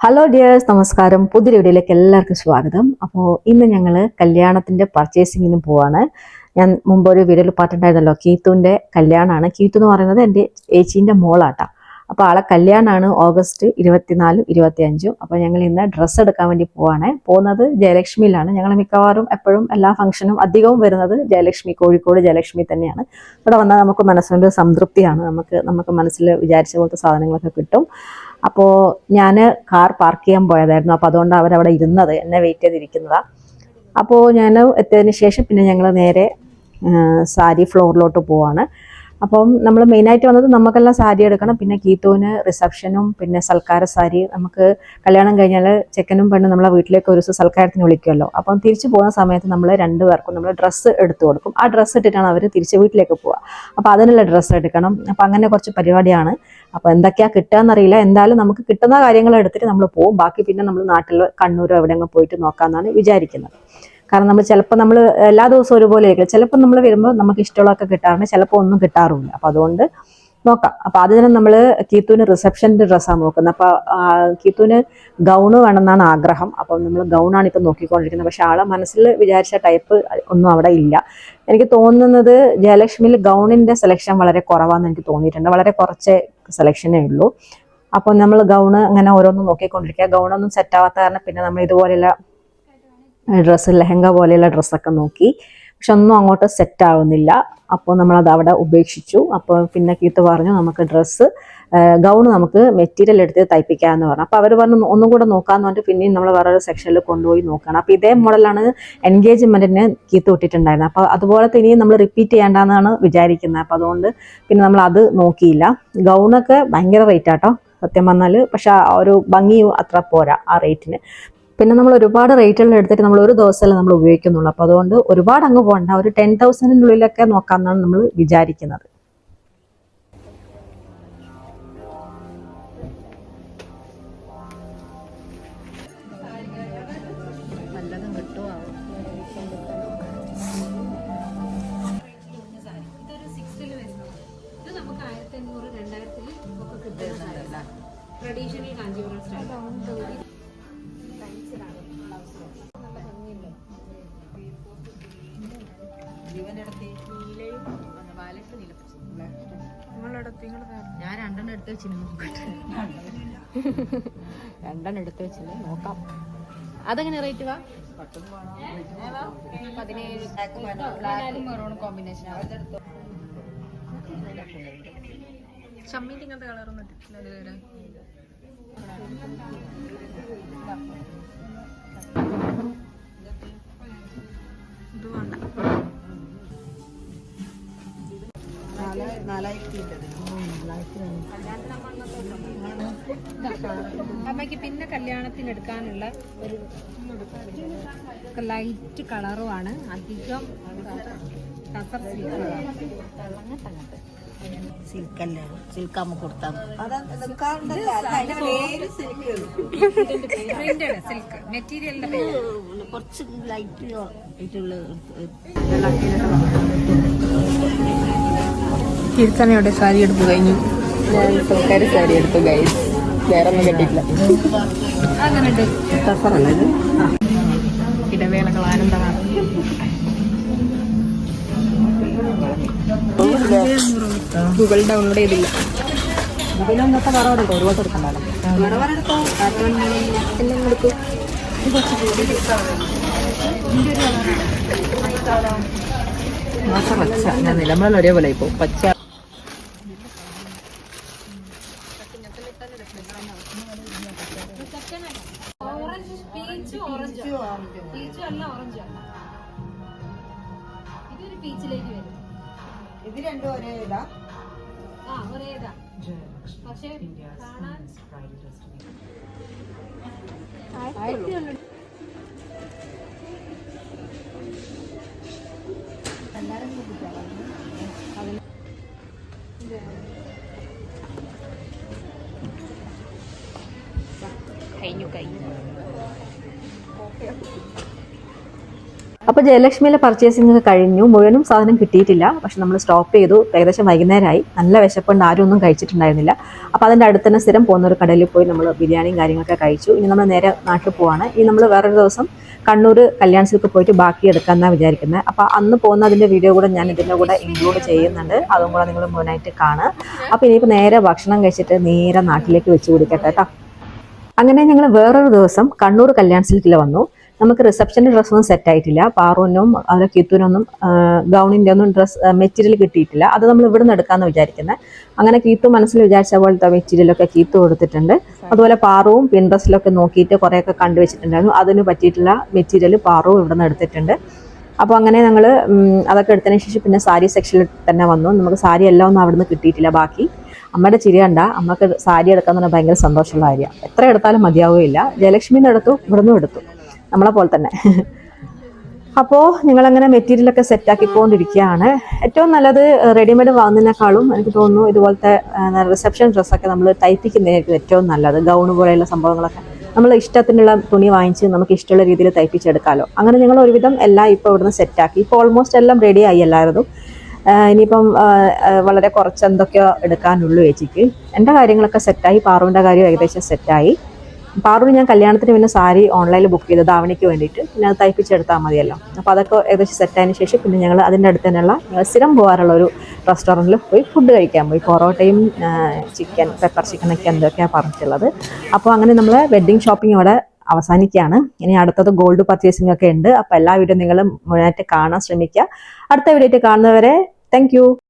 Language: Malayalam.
ഹലോ ഡിയേഴ്സ് നമസ്കാരം. പുതിയ വീഡിയോയിലേക്ക് എല്ലാവർക്കും സ്വാഗതം. അപ്പോൾ ഇന്ന് ഞങ്ങൾ കല്യാണത്തിന്റെ പർച്ചേസിങ്ങിന് പോവാണ്. ഞാൻ മുമ്പ് ഒരു വീഡിയോയിൽ പറഞ്ഞിട്ടുണ്ടായിരുന്നല്ലോ കീത്തുവിന്റെ കല്യാണമാണ്. കീത്തു എന്ന് പറയുന്നത് എന്റെ ഏച്ചീന്റെ മോളാട്ടാ. അപ്പോൾ ആളെ കല്യാണമാണ് ഓഗസ്റ്റ് ഇരുപത്തിനാലും ഇരുപത്തി അഞ്ചും അപ്പോൾ ഞങ്ങൾ ഇന്ന് ഡ്രസ്സ് എടുക്കാൻ വേണ്ടി പോവാണ്. പോകുന്നത് ജയലക്ഷ്മിയിലാണ്. ഞങ്ങൾ മിക്കവാറും എപ്പോഴും എല്ലാ ഫംഗ്ഷനും അധികവും വരുന്നത് ജയലക്ഷ്മി കോഴിക്കോട് ജയലക്ഷ്മി തന്നെയാണ്. ഇവിടെ വന്നാൽ നമുക്ക് മനസ്സിനൊരു സംതൃപ്തിയാണ്. നമുക്ക് നമുക്ക് മനസ്സിൽ വിചാരിച്ച പോലത്തെ സാധനങ്ങളൊക്കെ കിട്ടും. അപ്പോൾ ഞാൻ കാർ പാർക്ക് ചെയ്യാൻ പോയതായിരുന്നു. അപ്പോൾ അതുകൊണ്ട് അവരവിടെ ഇരുന്നത് എന്നെ വെയിറ്റ് ചെയ്തിരിക്കുന്നതാണ് അപ്പോൾ ഞാൻ എത്തിയതിന് ശേഷം പിന്നെ ഞങ്ങൾ നേരെ സാരി ഫ്ലോറിലോട്ട് പോവാണ്. അപ്പം നമ്മൾ മെയിനായിട്ട് വന്നത് നമുക്കെല്ലാം സാരി എടുക്കണം. പിന്നെ കീത്തോന് റിസപ്ഷനും പിന്നെ സൽക്കാര സാരി നമുക്ക് കല്യാണം കഴിഞ്ഞാൽ ചെക്കനും പെണ്ണും നമ്മളെ വീട്ടിലേക്ക് ഒരു ദിവസം സൽക്കാരത്തിന് വിളിക്കുമല്ലോ അപ്പം തിരിച്ചു പോകുന്ന സമയത്ത് നമ്മൾ രണ്ടുപേർക്കും നമ്മൾ ഡ്രസ്സ് എടുത്തു കൊടുക്കും. ആ ഡ്രസ്സ് ഇട്ടിട്ടാണ് അവർ തിരിച്ച് വീട്ടിലേക്ക് പോവുക അപ്പോൾ അതിനുള്ള ഡ്രസ്സ് എടുക്കണം. അപ്പം അങ്ങനെ കുറച്ച് പരിപാടിയാണ്. അപ്പോൾ എന്തൊക്കെയാ കിട്ടുകയെന്നറിയില്ല എന്തായാലും നമുക്ക് കിട്ടുന്ന കാര്യങ്ങൾ എടുത്തിട്ട് നമ്മൾ പോകും ബാക്കി പിന്നെ നമ്മൾ നാട്ടിൽ കണ്ണൂരോ എവിടെയെങ്കിലും പോയിട്ട് നോക്കാമെന്നാണ് വിചാരിക്കുന്നത്. കാരണം നമ്മൾ ചിലപ്പോൾ നമ്മൾ എല്ലാ ദിവസവും ഒരുപോലെ ആയിരിക്കും. ചിലപ്പോൾ നമ്മൾ വരുമ്പോൾ നമുക്ക് ഇഷ്ടമുള്ളതൊക്കെ കിട്ടാറുണ്ട്. ചിലപ്പോൾ ഒന്നും കിട്ടാറുമില്ല. അപ്പോൾ അതുകൊണ്ട് നോക്കാം. അപ്പോൾ അതിന് നമ്മൾ കീത്തുവിന് റിസപ്ഷന്റെ ഡ്രസ്സാണ് നോക്കുന്നത്. അപ്പോൾ കീത്തുവിന് ഗൗണ് വേണമെന്നാണ് ആഗ്രഹം. അപ്പം നമ്മൾ ഗൗണാണ് ഇപ്പം നോക്കിക്കൊണ്ടിരിക്കുന്നത്. പക്ഷെ ആളെ മനസ്സിൽ വിചാരിച്ച ടൈപ്പ് ഒന്നും അവിടെ ഇല്ല. എനിക്ക് തോന്നുന്നത് ജയലക്ഷ്മിയിൽ ഗൗണിന്റെ സെലക്ഷൻ വളരെ കുറവാണെന്ന് എനിക്ക് തോന്നിയിട്ടുണ്ട്. വളരെ കുറച്ച് സെലക്ഷനേ ഉള്ളൂ. അപ്പോൾ നമ്മൾ ഗൗണ് അങ്ങനെ ഓരോന്നും നോക്കിക്കൊണ്ടിരിക്കുക. ഗൗണൊന്നും സെറ്റ് ആവാത്ത കാരണം പിന്നെ നമ്മൾ ഇതുപോലെയുള്ള ഡ്രസ്സ് ലെഹങ്ക പോലെയുള്ള ഡ്രസ്സൊക്കെ നോക്കി പക്ഷെ ഒന്നും അങ്ങോട്ട് സെറ്റ് ആവുന്നില്ല. അപ്പോൾ നമ്മളത് അവിടെ ഉപേക്ഷിച്ചു. അപ്പോൾ പിന്നെ കീത്ത് പറഞ്ഞു നമുക്ക് ഡ്രസ്സ് ഗൗൺ നമുക്ക് മെറ്റീരിയൽ എടുത്ത് തയ്പ്പിക്കാമെന്ന് പറഞ്ഞു. അപ്പോൾ അവർ പറഞ്ഞു ഒന്നും കൂടെ നോക്കാമെന്ന് പറഞ്ഞിട്ട് പിന്നെയും നമ്മൾ വേറൊരു സെക്ഷനിൽ കൊണ്ടുപോയി നോക്കണം. അപ്പോൾ ഇതേ മോഡലാണ് എൻഗേജ്മെന്റിന് കീത്ത് വിട്ടിട്ടുണ്ടായിരുന്നത് അപ്പോൾ അതുപോലെ തന്നെ നമ്മൾ റിപ്പീറ്റ് ചെയ്യേണ്ടെന്നാണ് വിചാരിക്കുന്നത്. അപ്പോൾ അതുകൊണ്ട് പിന്നെ നമ്മൾ അത് നോക്കിയില്ല. ഗൗണൊക്കെ ഭയങ്കര റേറ്റ് ആട്ടോ. സത്യം പറഞ്ഞാൽ പക്ഷെ ഒരു ഭംഗിയും അത്ര പോരാ ആ റേറ്റിന് പിന്നെ നമ്മൾ ഒരുപാട് റേറ്റുകൾ എടുത്തിട്ട് നമ്മൾ ഒരു ദിവസമല്ലേ നമ്മൾ ഉപയോഗിക്കുന്നുള്ളൂ. അപ്പോൾ അതുകൊണ്ട് ഒരുപാട് അങ്ങ് പോകണ്ട ഒരു ടെൻ തൗസൻഡിനുള്ളിലൊക്കെ നോക്കാമെന്നാണ് നമ്മൾ വിചാരിക്കുന്നത്. ഞാൻ രണ്ടെണ്ണം എടുത്ത് വെച്ചിന് നോക്കട്ടെ. രണ്ടെണ്ണം എടുത്ത് വെച്ചിന് നോക്കാം. അതെങ്ങനെ റേറ്റ് വാ? മെറൂൺ കോമ്പിനേഷൻ ചമ്മീന്റെ ഇങ്ങനത്തെ കളറൊന്നും ഇട്ടിട്ടില്ല ഇതുവരെ. ഇത് വേണ്ട. അമ്മയ്ക്ക് പിന്നെ കല്യാണത്തിന് എടുക്കാനുള്ള ഒരു ലൈറ്റ് കളറുമാണ് അധികം കസർ സിൽക്കല്ലേ സിൽക്കാമ്മ കൊടുത്താൽ പ്രിന്റഡ് സിൽക്ക് മെറ്റീരിയലിന്റെ പേര് കുറച്ച് ലൈറ്റ് ആയിട്ടുള്ള കീർത്തനയുടെ സാരി എടുപ്പ് കഴിഞ്ഞു. സർക്കാർ സാരി എടുത്തു ഗൈസ് വേറെ ഒന്നും കിട്ടിയില്ല അങ്ങനെയുണ്ട് ടഫറല്ല ഇത്. ഇടവേളകൾ ആനന്ദമാണ്. ഗൂഗിൾ ഡൗൺലോഡ് ചെയ്തില്ല. ഒരുപാട് എടുക്കണ്ടല്ലോ എല്ലാം കൊടുക്കും പച്ച. ഞാൻ നിലമ്പല ഒരേപോലെ ഇപ്പൊ പച്ച ഇതൊരു പീച്ചിലേക്ക് വരും. ഇത് രണ്ടും ഒരേ ഇതാ? ആ ഒരേതാ പക്ഷേ കാണാൻ കഴിഞ്ഞു കഴിഞ്ഞു. അപ്പോൾ ജയലക്ഷ്മിയിലെ പർച്ചേസിംഗ് ഒക്കെ കഴിഞ്ഞു. മുഴുവനും സാധനം കിട്ടിയിട്ടില്ല. പക്ഷെ നമ്മൾ സ്റ്റോപ്പ് ചെയ്തു. ഏകദേശം വൈകുന്നേരമായി. നല്ല വിശപ്പുണ്ട്. ആരും ഒന്നും കഴിച്ചിട്ടുണ്ടായിരുന്നില്ല. അപ്പോൾ അതിന്റെ അടുത്ത തന്നെ സ്ഥിരം പോകുന്ന ഒരു കടയിൽ പോയി നമ്മൾ ബിരിയാണിയും കാര്യങ്ങളൊക്കെ കഴിച്ചു. ഇനി നമ്മൾ നേരെ നാട്ടിൽ പോവാണ്. ഇനി നമ്മൾ വേറൊരു ദിവസം കണ്ണൂർ കല്യാൺ സിൽക്ക് പോയിട്ട് ബാക്കി എടുക്കാമെന്നാണ് വിചാരിക്കുന്നത് അപ്പോൾ അന്ന് പോകുന്ന അതിന്റെ വീഡിയോ കൂടെ ഞാൻ ഇതിന്റെ കൂടെ ഇൻക്ലൂഡ് ചെയ്യുന്നുണ്ട്. അതും കൂടെ നിങ്ങൾ മുഴുവനായിട്ട് കാണുക. അപ്പോൾ ഇനിയിപ്പോൾ നേരെ ഭക്ഷണം കഴിച്ചിട്ട് നേരെ നാട്ടിലേക്ക് വെച്ച് കുടിക്കട്ടെ കേട്ടോ. അങ്ങനെ ഞങ്ങൾ വേറൊരു ദിവസം കണ്ണൂർ കല്യാൺ സിൽക്കിൽ വന്നു. നമുക്ക് റിസപ്ഷന്റെ ഡ്രസ്സൊന്നും സെറ്റ് ആയിട്ടില്ല. പാറുവിനും അതുപോലെ കീത്തൂനൊന്നും ഗൗണിന്റെ ഒന്നും ഡ്രസ്സ് മെറ്റീരിയൽ കിട്ടിയിട്ടില്ല. അത് നമ്മൾ ഇവിടെ നിന്ന് എടുക്കാമെന്ന് വിചാരിക്കുന്നത് അങ്ങനെ കീത്തു മനസ്സിൽ വിചാരിച്ച പോലത്തെ മെറ്റീരിയലൊക്കെ കീത്തു കൊടുത്തിട്ടുണ്ട്. അതുപോലെ പാറവും പിൻട്രസ്റ്റിലൊക്കെ നോക്കിയിട്ട് കുറേയൊക്കെ കണ്ടുവച്ചിട്ടുണ്ടായിരുന്നു അതിന് പറ്റിയിട്ടുള്ള മെറ്റീരിയൽ പാറവും ഇവിടെ നിന്ന് എടുത്തിട്ടുണ്ട്. അപ്പോൾ അങ്ങനെ ഞങ്ങൾ അതൊക്കെ എടുത്തതിന് ശേഷം പിന്നെ സാരി സെക്ഷനിൽ തന്നെ വന്നു. നമുക്ക് സാരി എല്ലാം ഒന്നും അവിടെ നിന്ന് കിട്ടിയിട്ടില്ല ബാക്കി. അമ്മയുടെ ചിരി കണ്ട. അമ്മയ്ക്ക് സാരി എടുക്കാൻ തന്നെ ഭയങ്കര സന്തോഷമുള്ള കാര്യമാണ് എത്ര എടുത്താലും മതിയാവുകയില്ല. ജയലക്ഷ്മിന്ന് എടുത്തു ഇവിടുന്നും എടുത്തു. നമ്മളെ പോലെ തന്നെ. അപ്പോൾ നിങ്ങളങ്ങനെ മെറ്റീരിയലൊക്കെ സെറ്റാക്കിക്കൊണ്ടിരിക്കുകയാണ് ഏറ്റവും നല്ലത് റെഡിമെയ്ഡ് വാങ്ങുന്നതിനേക്കാളും എനിക്ക് തോന്നുന്നു ഇതുപോലത്തെ റിസപ്ഷൻ ഡ്രസ്സൊക്കെ നമ്മൾ തയ്പ്പിക്കുന്നതായിരിക്കും ഏറ്റവും നല്ലത്. ഗൗൺ പോലെയുള്ള സംഭവങ്ങളൊക്കെ. നമ്മൾ ഇഷ്ടത്തിനുള്ള തുണി വാങ്ങിച്ച് നമുക്ക് ഇഷ്ടമുള്ള രീതിയിൽ തയ്പ്പിച്ചെടുക്കാമല്ലോ അങ്ങനെ നിങ്ങൾ ഒരുവിധം എല്ലാം ഇപ്പോൾ ഇവിടുന്ന് സെറ്റാക്കി ഇപ്പോൾ ഓൾമോസ്റ്റ് എല്ലാം റെഡി ആയി എല്ലാവരും ആഹ് ഇനിയിപ്പം വളരെ കുറച്ച് എന്തൊക്കെയോ എടുക്കാനുള്ളൂ ചേച്ചിക്ക്. എന്റെ കാര്യങ്ങളൊക്കെ സെറ്റായി പാറുവിന്റെ കാര്യം ഏകദേശം സെറ്റായി പാറുവിന് ഞാൻ കല്യാണത്തിന് പിന്നെ സാരി ഓൺലൈനിൽ ബുക്ക് ചെയ്തു ധാവണിക്ക് വേണ്ടിയിട്ട്. പിന്നെ അത് തയ്പ്പിച്ചെടുത്താൽ മതിയല്ലോ. അപ്പോൾ അതൊക്കെ ഏകദേശം സെറ്റായതിനു ശേഷം പിന്നെ ഞങ്ങൾ അതിന്റെ അടുത്ത് തന്നെയുള്ള സ്ഥിരം പോകാറുള്ള ഒരു റെസ്റ്റോറന്റിൽ പോയി ഫുഡ് കഴിക്കാൻ പോയി. പൊറോട്ടയും ചിക്കൻ പെപ്പർ ചിക്കൻ ഒക്കെ എന്തൊക്കെയാണ് പറഞ്ഞിട്ടുള്ളത്. അപ്പോൾ അങ്ങനെ നമ്മൾ വെഡ്ഡിങ് ഷോപ്പിംഗ് ഇവിടെ അവസാനിക്കുകയാണ്. ഇനി അടുത്തത് ഗോൾഡ് പർച്ചേസിംഗ് ഒക്കെ ഉണ്ട്. അപ്പോൾ എല്ലാ വീഡിയോ നിങ്ങൾ മുഴുവനായിട്ട് കാണാൻ ശ്രമിക്കുക. അടുത്ത വീഡിയോ കാണുന്നവരെ താങ്ക്